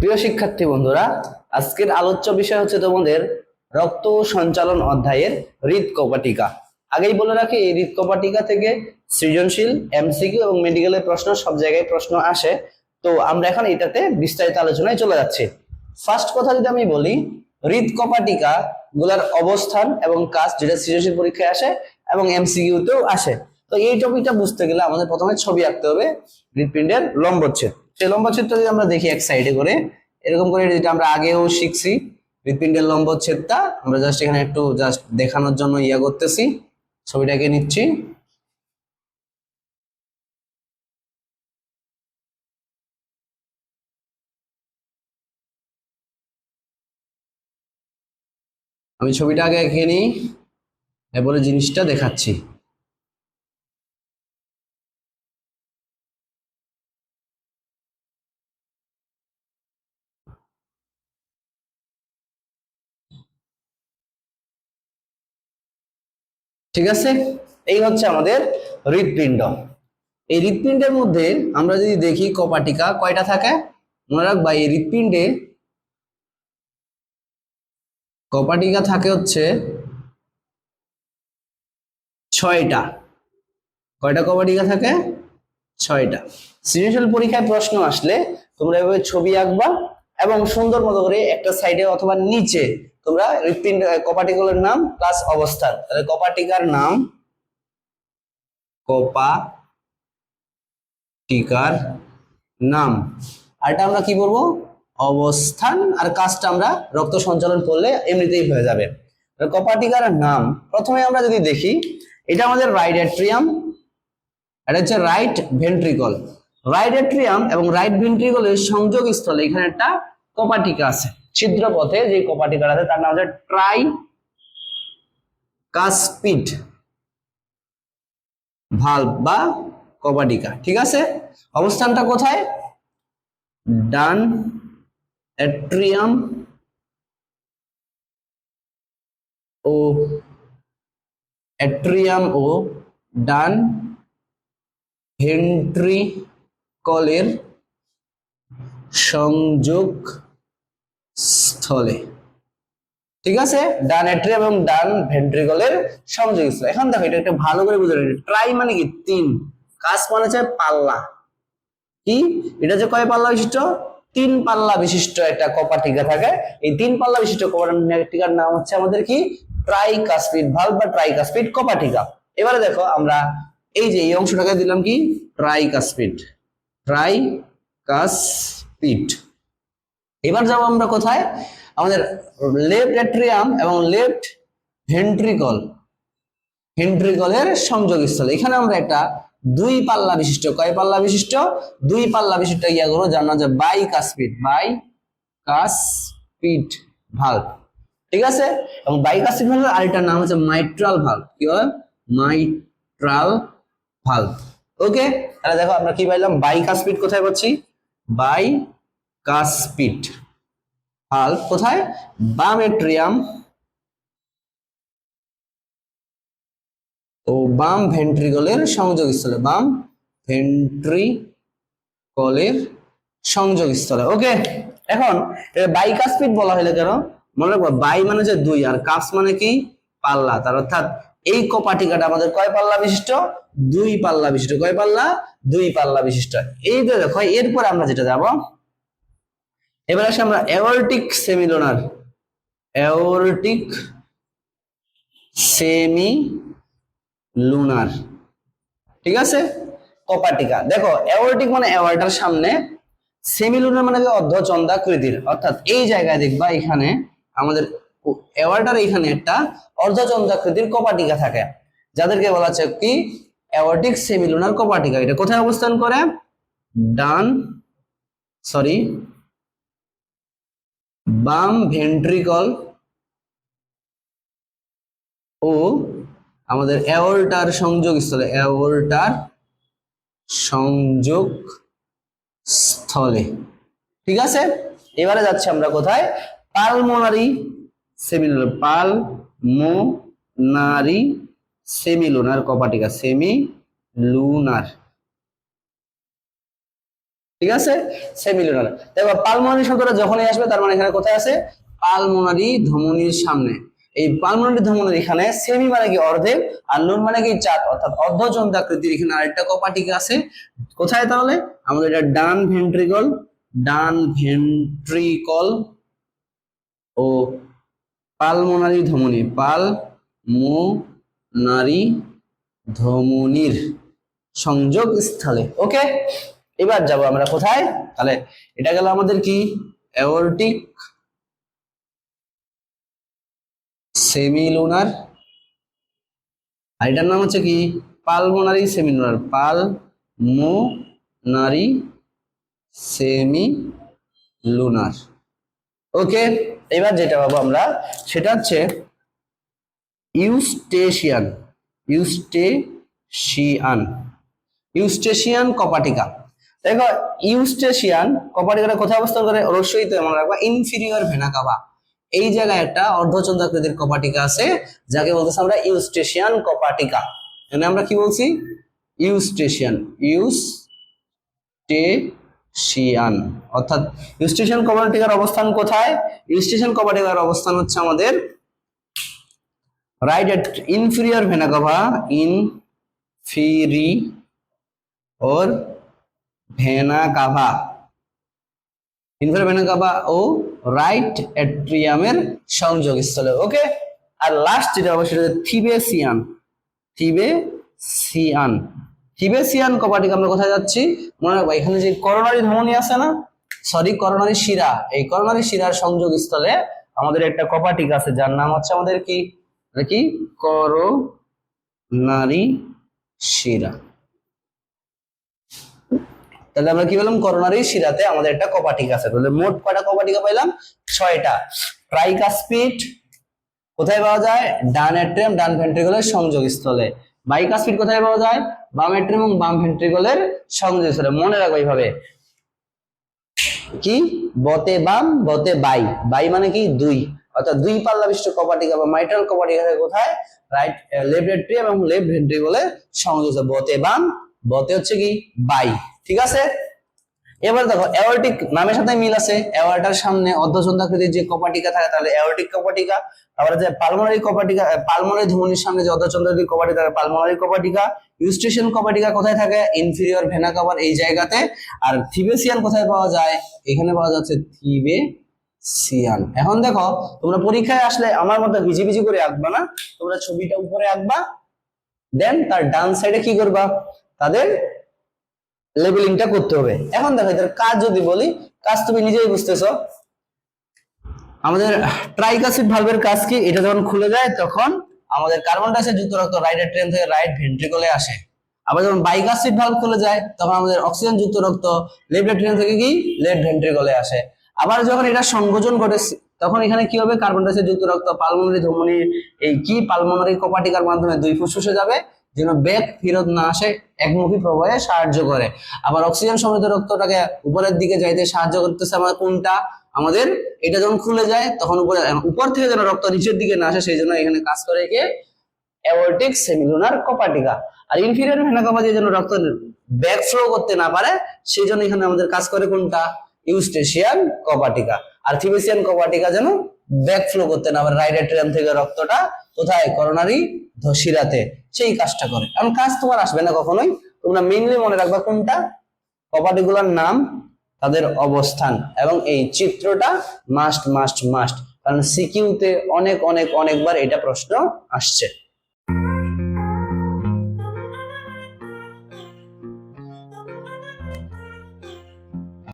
প্রিয় শিক্ষার্থী বন্ধুরা, আজকের আলোচ্য বিষয় হচ্ছে তোমাদের রক্ত সঞ্চালন অধ্যায়ের হৃদকপাটিকা। আগেই বলে রাখি, এই হৃদকপাটিকা থেকে সৃজনশীল এমসিকিউ এবং মেডিকেলের প্রশ্ন, সব জায়গায় প্রশ্ন আসে। তো আমরা এখন এটাতে বিস্তারিত আলোচনায় চলে যাচ্ছি। ফার্স্ট কথা যদি আমি বলি, হৃদকপাটিকা গুলার অবস্থান এবং কাজ যেটা সৃজনশীল পরীক্ষায় আসে এবং এমসিকিউতেও আসে। তো এই টপিকটা বুঝতে গেলে আমাদের প্রথমে ছবি আঁকতে হবে হৃদপিণ্ডের লম্বচ্ছেদ। সেই লম্বচ্ছেদটা যদি আমরা দেখি এক সাইডে করে, এরকম করে যেটা আমরা আগেও শিখছি হৃদপিণ্ডের লম্বচ্ছেদটা আমরা জাস্ট এখানে একটু জাস্ট দেখানোর জন্য ইয়া করতেছি, ছবিটাকে নিচ্ছি। আমি ছবিটা আগে এঁকে নিই জিনিসটা দেখাচ্ছি। ঠিক আছে? এই হচ্ছে আমাদের হৃৎপিণ্ড। এই হৃৎপিণ্ডের মধ্যে আমরা যদি দেখি কপাটিকা কয়টা থাকে? মনে রাখবা এই হৃৎপিণ্ডে কপাটিকা থাকে হচ্ছে ছয়টা। কয়টা কপাটিকা থাকে? ছয়টা। সৃজনশীল পরীক্ষায় প্রশ্ন আসলে তোমরা এভাবে ছবি আঁকবা এবং সুন্দর মতো করে একটা সাইডে অথবা নিচে তোমরা হৃৎপিণ্ড কপাটিকুলার নাম প্লাস অবস্থান। তাহলে কপাটিকার নাম কপা টিকার নাম। আর এটা আমরা কি বলব? অবস্থান। আর কাজটা আমরা রক্ত সঞ্চালন করলে এমনিতেই হয়ে যাবে। কপাটিকার নাম, প্রথমে আমরা যদি দেখি, এটা আমাদের রাইট অ্যাট্রিয়াম, এটা হচ্ছে রাইট ভেন্ট্রিকল। রাইট অ্যাট্রিয়াম এবং রাইট ভেন্ট্রিকলের সংযোগ স্থলে এখানে একটা কপাটিকা আছে। ছিদ্র পথে যে কপাটিকাটা আছে, তার নাম হচ্ছে ট্রাই কাসপিড ভালভ বা কপাটিকা। ঠিক আছে? অবস্থানটা কোথায়? ডান অ্যাট্রিয়াম ও অ্যাট্রিয়াম ও ডান ভেন্ট্রিকলের সংযোগ স্থলে। ঠিক আছে? ডান অ্যাট্রিয়াম এবং ডান ভেন্ট্রিকলের সংযোগ স্থলে। এখন দেখো, এটা একটা ভালো করে বুঝে ট্রাই মানে কি? তিন। কাজ মানে হচ্ছে পাল্লা। কি? এটা যে কয় পাল্লা বিশিষ্ট? তিন পাল্লা বিশিষ্ট একটা কপাটিকা থাকে। এই তিন পাল্লা বিশিষ্ট কপাটিকার নাম হচ্ছে আমাদের কি? ট্রাইকাসপিড ভালভ বা ট্রাই ট্রাইকাসপিড কপাটিকা এবারে দেখো, আমরা এই যে এই অংশটাকে দিলাম কি? ট্রাইকাসপিড ট্রাইকাসপিড এবার যাব আমরা কোথায়? আমাদের লেফট অ্যাট্রিয়াম এবং লেফট ভেন্ট্রিকল ভেন্ট্রিকলের সংযোগস্থল। এখানে আমরা একটা দুই পাল্লা বিশিষ্ট, কয় পাল্লা বিশিষ্ট? দুই পাল্লা বিশিষ্ট ইয়া করো জানা যায় bicuspid bicuspid valve ঠিক আছে? এবং বাই কাসপিড ভাল্বের আরেকটা নাম হচ্ছে মাইট্রাল ভাল্ব কি হয় মাইট্রাল ভাল্ব ওকে তাহলে দেখো আমরা কি পাইলাম? বাই কাসপিড কোথায় পাচ্ছি? বাই কাসপিড ভাল্ব কোথায়? বাম এট্রিয়াম ও বাম ভেন্ট্রিকলের সংযোগস্থলে, বাম ভেন্ট্রিকলের সংযোগস্থলে। ওকে এখন বাইকাসপিড বলা হলে কেন? মনে রাখব, বাই মানে যে দুই, আর কাস মানে কি? পাল্লা। তার অর্থাৎ এই কপাটিকাটা আমাদের কয় পাল্লা বিশিষ্ট? দুই পাল্লা বিশিষ্ট। কয় পাল্লা? দুই পাল্লা বিশিষ্ট। এই যে দেখো, এরপরে আমরা যেটা যাব, এবার আসে আমরা aortic semilunar. Aortic semilunar ঠিক আছে? কপাটিকা। দেখো অ্যাওয়ার্টিক মানে অ্যাওয়ার্টার সামনে, সেমিলুনার মানে অর্ধচন্দ্রাকৃতির। অর্থাৎ এই জায়গায় দেখবা এখানে আমাদের অ্যাওয়ার্টার এখানে একটা অর্ধচন্দ্রাকৃতির কপাটিকা থাকে। যাদেরকে বলা হচ্ছে কি? অ্যাওয়ার্টিক সেমিলুনার কপাটিকা। এটা কোথায় অবস্থান করে? ডান সরি বাম ভেন্ট্রিকল ও আমাদের অ্যাওর্টার সংযোগ স্থলে অ্যাওর্টার সংযোগ স্থলে ঠিক আছে? এবারে যাচ্ছি আমরা কোথায়? পালমোনারি সেমিলুনার পাল মো নারী সেমিলুনার কপাটিকা সেমি লুনার ঠিক আছে? সেমিলুনার। এবার পালমোনারি শব্দটা যখনই আসবে, তার মানে এখানে কোথায় আছে? পালমোনারি ধমনির সামনে। এই পালমোনারি ধমনির এখানে সেমি মানে কি অর্ধেক, আর লুন মানে কি চাঁদ, অর্থাৎ অর্ধচন্দ্র আকৃতির এখানে আরেকটা কপাটিকা আছে। কোথায় তাহলে? আমাদের এটা ডান ভেন্ট্রিকল ডান ভেন্ট্রিকল ও পালমোনারি ধমনী, পাল মো নারী ধমনির সংযোগ স্থলে। ওকে এবার যাব আমরা কোথায়? তাহলে এটা গেল আমাদের কি? অ্যাওরটিক সেমিলুনার আর এটার নাম হচ্ছে কি? পালমোনারি সেমিলুনার পাল মো নারী সেমি লুনার ওকে এবার যেটা পাবো আমরা, সেটা হচ্ছে ইউস্টেশিয়ান ইউস্টেশিয়ান ইউস্টেশিয়ান কপাটিকা। দেখো, ইউস্টেশিয়ান কপাটিকাটা কোথায় অবস্থান করে? অবশ্যই তো মনে রাখবা ইনফিরিয়র ভেনা এই জায়গায় একটা অর্ধচন্দ্রাকৃতির কপাটিকা আছে, যাকে বলতেছে আমরা ইউস্টেশিয়ান কপাটিকা। এখানে আমরা কি বলছি? ইউস্টেশিয়ান। ইউস্টেশিয়ান অর্থাৎ ইউস্টেশিয়ান কপাটিকার অবস্থান কোথায়? ইউস্টেশিয়ান কপাটিকার অবস্থান হচ্ছে আমাদের right cava inferi or vena cava inferior vena cava ও রাইট অ্যাট্রিয়ামের সংযোগস্থলে। ওকে আর লাস্ট যেটা সেটা হচ্ছে থিবেসিয়ান। থিবেসিয়ান। থিবেসিয়ান কপাটিক আমরা কোথায় যাচ্ছি? মনে রাখব, এখানে যে করোনারি ধমনী আছে না? সরি করোনারি শিরা। এই করোনারি শিরার সংযোগ স্থলে আমাদের একটা কপাটিক আছে, যার নাম হচ্ছে আমাদের কি? এটা কি? করোনারি শিরা। তাহলে আমরা কি বললাম করোনারি শিরাতে আমাদের একটা কপাটিক আছে। তাহলে মোট কয়টা কপাটিকা পাইলাম ছয়টা। ট্রাইকাসপিড কোথায় পাওয়া যায়? ডান অ্যাট্রিয়াম, ডান ভেন্ট্রিকলের সংযোগস্থলে বাইকাসপিড কোথায় পাওয়া যায়? বাম অ্যাট্রিয়াম এবং বাম ভেন্ট্রিকলের সংযোগস্থলে মনে রাখব এইভাবে। কি? বতে বাম, বতে বাই। বাই মানে কি? দুই। অর্থাৎ দুই পাল্লা বিশিষ্ট কপাটিকা বা মাইটাল কপাটিকা কোথায়? রাইট লেফট এট্রিয়াম এবং লেফট ভেন্ট্রিকলের সংযোগ বতে বাম, বতে হচ্ছে কি? বাই। ঠিক আছে? এবার দেখো অ্যাওর্টিক নামের সাথে মিল আছে অ্যাওয়ার্টার সামনে অর্ধচন্দ্রাকৃতির যে কপাটিকা থাকে, তাহলে অ্যাওর্টিক কপাটিকা, তারপরে যে পালমোনারি কপাটিকা পালমোনারি ধমনির সামনে যে অর্ধচন্দ্রাকৃতির কপাটিকা থাকে পালমোনারি কপাটিকা ইউস্টেশন কপাটিকা কোথায় থাকে? ইনফিরিয়র ভেনা কাভার এই জায়গাতে। আর থিবেসিয়ান কোথায় পাওয়া যায়? এখানে পাওয়া যাচ্ছে থিবে সিয়ান এখন দেখো, তোমরা পরীক্ষায় আসলে আমার মতো ভিজি ভিজি করে আঁকবা না, তোমরা ছবিটা উপরে আঁকবা দেন তার ডান সাইডে কি করবা? তাদের লেবেলিংটা করতে হবে। এখন দেখো এদের কাজ যদি বলি, কাজ তুমি নিজেই বুঝতেছো। আমাদের ট্রাইক অ্যাসিড ভালভের কাজ কি? এটা যখন খুলে যায়, তখন আমাদের কার্বন ডাইঅক্সাইড যুক্ত রক্ত রাইট ট্রেন থেকে রাইট ভেন্ট্রিকলে আসে। আবার যখন বাইক অ্যাসিড ভালভ খুলে যায়, তখন আমাদের অক্সিজেন যুক্ত রক্ত লেফট ট্রেন থেকে কি? লেফট ভেন্ট্রিকলে আসে। আবার যখন এটা সংযোজন ঘটে, তখন এখানে কি হবে? কার্বন ডাইঅক্সাইড যুক্ত রক্ত পালমোনারি ধমনির এই কি? পালমোনারি কপাটিকার মাধ্যমে দুই ফুসফুসে যাবে। যেন ব্যাগ ফেরত না আসে একমুখী প্রবাহে সাহায্য করে। আবার অক্সিজেন সমৃদ্ধ রক্তটাকে উপরের দিকে যাইতে সাহায্য করতেছে আমার কোনটা? আমাদের এটা যখন খুলে যায়, তখন উপরে, উপর থেকে যেন রক্ত নিচের দিকে না আসে সেই জন্য এখানে কাজ করে গিয়ে অ্যাওর্টিক সেমিলুনার কপাটিকা আর ইনফিরিয়র ভেনা কাভা দিয়ে যেন রক্ত ব্যাক ফ্লো করতে না পারে সেই জন্য এখানে আমাদের কাজ করে কোনটা? ইউস্টেশিয়ান কপাটিকা আর থিবেসিয়ান কপাটিকা যেন ব্যাক ফ্লো করতে না রাইট অ্যাট্রিয়াম থেকে রক্তটা কোথায়? করোনারি ধসিরাতে। সেই কাজটা করে। কারণ কাজ তোমার আসবে না কখনোই। তোমরা মেইনলি মনে রাখবা কোনটা? কপাটিগুলোর নাম, তাদের অবস্থান এবং এই চিত্রটা মাস্ট মাস্ট মাস্ট কারণ সিকিউতে অনেক অনেক, অনেকবার এটা প্রশ্ন আসছে।